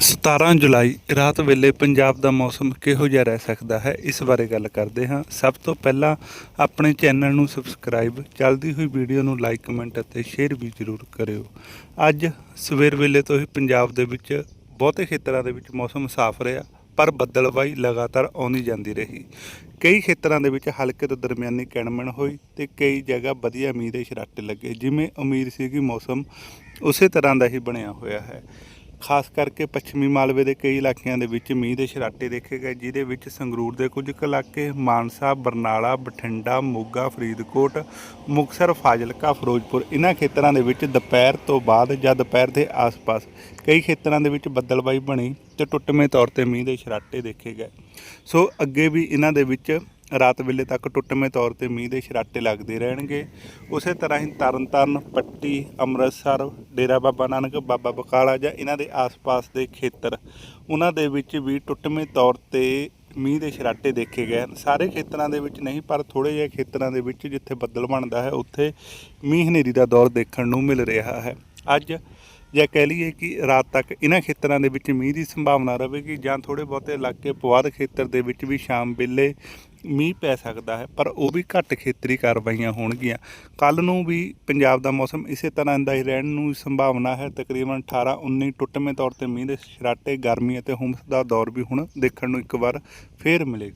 17 ਜੁਲਾਈ, ਰਾਤ ਵੇਲੇ ਪੰਜਾਬ ਦਾ ਮੌਸਮ ਕਿਹੋ ਜਿਹਾ ਰਹਿ ਸਕਦਾ ਹੈ? ਇਸ ਬਾਰੇ ਗੱਲ ਕਰਦੇ ਹਾਂ। ਸਭ ਤੋਂ ਪਹਿਲਾਂ ਆਪਣੇ ਚੈਨਲ ਨੂੰ ਸਬਸਕ੍ਰਾਈਬ, ਚੱਲਦੀ ਹੋਈ ਵੀਡੀਓ ਨੂੰ ਲਾਈਕ, ਕਮੈਂਟ ਅਤੇ ਸ਼ੇਅਰ ਵੀ ਜ਼ਰੂਰ ਕਰਿਓ। ਅੱਜ ਸਵੇਰ ਵੇਲੇ ਤੋਂ ਹੀ ਪੰਜਾਬ ਦੇ ਵਿੱਚ ਬਹੁਤੇ ਖੇਤਰਾਂ ਦੇ ਵਿੱਚ ਮੌਸਮ ਸਾਫ਼ ਰਿਹਾ, ਪਰ ਬੱਦਲਬਾਈ ਲਗਾਤਾਰ ਆਉਂਦੀ ਜਾਂਦੀ ਰਹੀ। ਕਈ ਖੇਤਰਾਂ ਦੇ ਵਿੱਚ ਹਲਕੇ ਤੋਂ ਦਰਮਿਆਨੀ ਕਿਣਮਣ ਹੋਈ ਤੇ ਕਈ ਜਗ੍ਹਾ ਵਧੀਆ ਮੀਂਹ ਦੇ ਛਰਾਟੇ ਲੱਗੇ, ਜਿਵੇਂ ਉਮੀਦ ਸੀ ਕਿ ਮੌਸਮ ਉਸੇ ਤਰ੍ਹਾਂ ਦਾ ਹੀ ਬਣਿਆ ਹੋਇਆ ਹੈ। ਖਾਸ ਕਰਕੇ ਪੱਛਮੀ ਮਾਲਵੇ ਦੇ ਕਈ ਇਲਾਕਿਆਂ ਦੇ ਵਿੱਚ ਮੀਂਹ ਦੇ ਛਰਾਟੇ ਦੇਖੇ ਗਏ, ਜਿਹਦੇ ਵਿੱਚ ਸੰਗਰੂਰ ਦੇ ਕੁਝ ਕੁ ਇਲਾਕੇ, ਮਾਨਸਾ, ਬਰਨਾਲਾ, ਬਠਿੰਡਾ, ਮੋਗਾ, ਫਰੀਦਕੋਟ, ਮੁਕਤਸਰ, ਫਾਜ਼ਿਲਕਾ, ਫਿਰੋਜ਼ਪੁਰ ਇਹਨਾਂ ਖੇਤਰਾਂ ਦੇ ਵਿੱਚ ਦੁਪਹਿਰ ਤੋਂ ਬਾਅਦ ਜਾਂ ਦੁਪਹਿਰ ਦੇ ਆਸ-ਪਾਸ ਕਈ ਖੇਤਰਾਂ ਦੇ ਵਿੱਚ ਬੱਦਲਬਾਈ ਬਣੀ ਤੇ ਟੁੱਟਵੇਂ ਤੌਰ ਤੇ ਮੀਂਹ ਦੇ ਛਰਾਟੇ ਦੇਖੇ ਗਏ। ਸੋ ਅੱਗੇ ਵੀ ਇਹਨਾਂ ਦੇ ਵਿੱਚ ਰਾਤ ਵੇਲੇ ਤੱਕ ਟੁੱਟਵੇਂ ਤੌਰ ਤੇ ਮੀਂਹ ਦੇ ਛਰਾਟੇ ਲੱਗਦੇ ਰਹਿਣਗੇ। ਉਸੇ ਤਰ੍ਹਾਂ ਹੀ ਤਰਨਤਾਰਨ, ਪੱਟੀ, ਅੰਮ੍ਰਿਤਸਰ, ਡੇਰਾ ਬਾਬਾ ਨਾਨਕ, ਬਾਬਾ ਬਕਾਲਾ ਜਾਂ ਇਹਨਾਂ ਦੇ ਆਸ-ਪਾਸ ਦੇ ਖੇਤਰ, ਉਹਨਾਂ ਦੇ ਵਿੱਚ ਵੀ ਟੁੱਟਵੇਂ ਤੌਰ ਤੇ ਮੀਂਹ ਦੇ ਛਰਾਟੇ ਦੇਖੇ ਗਏ ਹਨ। ਸਾਰੇ ਖੇਤਰਾਂ ਦੇ ਵਿੱਚ ਨਹੀਂ, ਪਰ ਥੋੜੇ ਜਿਹੇ ਖੇਤਰਾਂ ਦੇ ਵਿੱਚ ਜਿੱਥੇ ਬੱਦਲ ਬਣਦਾ ਹੈ, ਉੱਥੇ ਮੀਂਹ ਹਨੇਰੀ ਦਾ ਦੌਰ ਦੇਖਣ ਨੂੰ ਮਿਲ ਰਿਹਾ ਹੈ। ਅੱਜ ਜਾਂ ਕਹਿ ਲਈਏ ਕਿ ਰਾਤ ਤੱਕ ਇਹਨਾਂ ਖੇਤਰਾਂ ਦੇ ਵਿੱਚ ਮੀਂਹ ਦੀ ਸੰਭਾਵਨਾ ਰਹੇਗੀ ਜਾਂ ਥੋੜੇ ਬਹੁਤੇ ਇਲਾਕੇ ਪੁਆਧ ਖੇਤਰ ਦੇ ਵਿੱਚ ਵੀ ਸ਼ਾਮ ਵੇਲੇ ਮੀਂਹ ਪੈ ਸਕਦਾ ਹੈ, ਪਰ ਉਹ ਵੀ ਘੱਟ ਖੇਤਰੀ ਕਾਰਵਾਈਆਂ ਹੋਣਗੀਆਂ। ਕੱਲ ਨੂੰ ਵੀ ਪੰਜਾਬ ਦਾ ਮੌਸਮ ਇਸੇ ਤਰ੍ਹਾਂ ਦਾ ਹੀ ਰਹਿਣ ਨੂੰ ਸੰਭਾਵਨਾ ਹੈ। ਤਕਰੀਬਨ 18 19 ਟੁੱਟਵੇਂ ਤੌਰ ਤੇ ਮੀਂਹ ਦੇ ਸਰਾਟੇ ਗਰਮੀ ਅਤੇ ਹੁੰਮਸ ਦਾ ਦੌਰ ਵੀ ਹੁਣ ਦੇਖਣ ਨੂੰ ਇੱਕ ਵਾਰ ਫੇਰ ਮਿਲੇਗਾ।